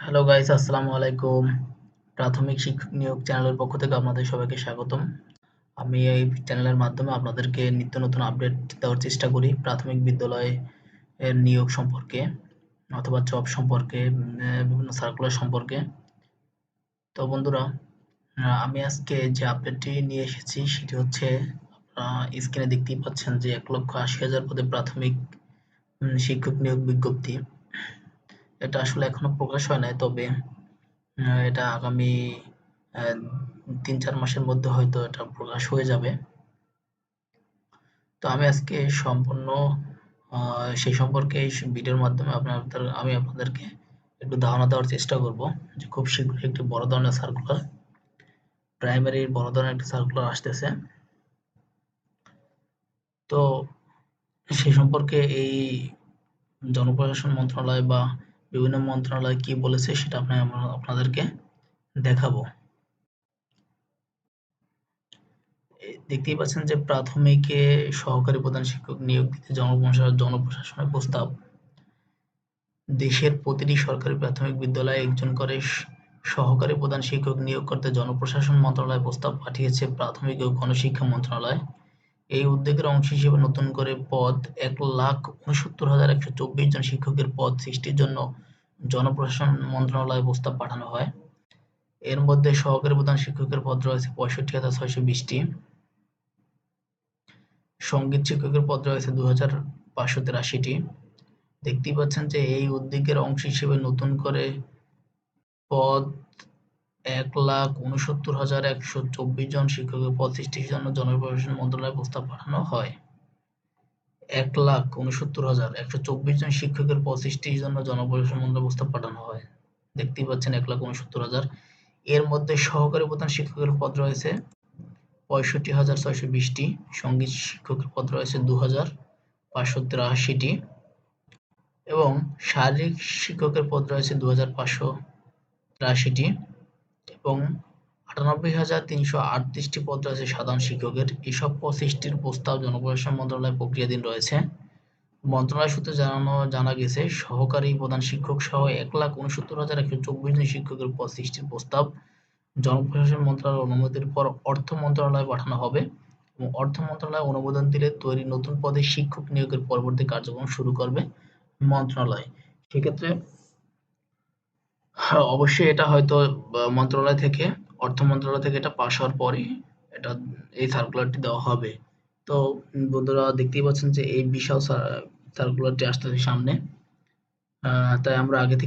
Hello guys আসসালামু আলাইকুম। প্রাথমিক শিক্ষক নিয়োগ চ্যানেলের পক্ষ থেকে আপনাদের সবাইকে স্বাগতম। আমি এই চ্যানেলের মাধ্যমে আপনাদেরকে নিত্য নতুন আপডেট দেওয়ার চেষ্টা করি প্রাথমিক বিদ্যালয় এর নিয়োগ সম্পর্কে অথবা জব সম্পর্কে বিভিন্ন সার্কুলার সম্পর্কে। তো বন্ধুরা আমি আজকে যে আপডেটটি নিয়ে এসেছি সেটি হচ্ছে স্ক্রিনে দেখতেই পাচ্ছেন যে এক লক্ষ আশি হাজার পদে প্রাথমিক শিক্ষক নিয়োগ বিজ্ঞপ্তি। এটা আসলে এখনও প্রকাশ হয় নাই, তবে এটা আগামী তিন চার মাসের মধ্যে হয়তো এটা প্রকাশ হয়ে যাবে। তো আমি আজকে সম্পূর্ণ সেই সম্পর্কে এই ভিডিওর মাধ্যমে আপনাদের, আমি আপনাদেরকে একটু ধারণা দেওয়ার চেষ্টা করব যে খুব শীঘ্রই একটি বড় ধরনের সার্কুলার প্রাইমারির বড় ধরনের একটি সার্কুলার আসতেছে। তো সেই সম্পর্কে এই জনপ্রশাসন মন্ত্রণালয় বা বিভিন্ন মন্ত্রণালয় কি বলেছে সেটা আপনি আপনাদেরকে দেখাবো। দেখতেই পাচ্ছেন যে প্রাথমিকে সহকারী প্রধান শিক্ষক নিয়োগ দিতে জনপ্রশাসনের প্রস্তাব। দেশের প্রতিটি সরকারি প্রাথমিক বিদ্যালয়ে একজন করে সহকারী প্রধান শিক্ষক নিয়োগ করতে জনপ্রশাসন মন্ত্রণালয় প্রস্তাব পাঠিয়েছে প্রাথমিক ও গণশিক্ষা মন্ত্রণালয়। এই উদ্যোগের অংশ হিসেবে নতুন করে পদ এক লাখ উনসত্তর হাজার একশো চব্বিশ জন শিক্ষকের পদ সৃষ্টির জন্য জনপ্রশাসন মন্ত্রণালয়ে প্রস্তাব পাঠানো হয়। এর মধ্যে সহকারী প্রধান শিক্ষকের পদ রয়েছে পঁয়ষট্টি হাজার ছয়শো বিশটি। সংগীত শিক্ষকের পদ রয়েছে দু হাজার পাঁচশো তিরাশিটি। দেখতেই পাচ্ছেন যে এই উদ্যোগের অংশ হিসেবে নতুন করে পদ এক লাখ উনসত্তর হাজার একশো চব্বিশ জন শিক্ষকের পদ সৃষ্টির জন্য জনপ্রশাসন মন্ত্রণালয়ে প্রস্তাব পাঠানো হয়। এক লাখ উনসত্তর হাজার একশো চব্বিশ জন শিক্ষকের পদ সৃষ্টির জন্য জনপ্রশাসন মন্ত্রণালয়ে প্রস্তাব পাঠানো হয়। দেখতেই পাচ্ছেন এক লাখ উনসত্তর হাজার। এর মধ্যে সহকারী প্রধান শিক্ষকের পদ রয়েছে পঁয়ষট্টি হাজার ছয়শো বিশটি সংগীত শিক্ষকের পদ রয়েছে দু হাজার পাঁচশো তিরাশিটি এবং শারীরিক শিক্ষকের পদ রয়েছে দু হাজার পাঁচশো তিরাশিটি এবং আটানব্বই হাজার তিনশো আটত্রিশটি পদ রয়েছে সাধারণ শিক্ষকের। এসব পদ সৃষ্টির প্রস্তাব জনপ্রশাসন মন্ত্রণালয় প্রক্রিয়াধীন রয়েছে। মন্ত্রণালয় সূত্রে জানানো, জানা গেছে, সহকারী প্রধান শিক্ষক সহ এক লাখ উনসত্তর হাজার একশো চব্বিশ জন শিক্ষকের পদ সৃষ্টির প্রস্তাব জনপ্রশাসন মন্ত্রণালয়ের অনুমতির পর অর্থ মন্ত্রণালয়ে পাঠানো হবে এবং অর্থ মন্ত্রণালয় অনুমোদন দিলে তৈরি নতুন পদে শিক্ষক নিয়োগের পরবর্তী কার্যক্রম শুরু করবে মন্ত্রণালয়। সেক্ষেত্রে অবশ্যই এটা হয়তো মন্ত্রণালয় থেকে, অর্থ মন্ত্রণালয় থেকে এটা পাশ হওয়ার পরে এটা, এই সার্কুলারটি দেওয়া হবে। তো বন্ধুরা দেখতেই পাচ্ছেন যে এই বিশাল সার্কুলারটি আসতেছে সামনে। তাই আমরা আগে থেকে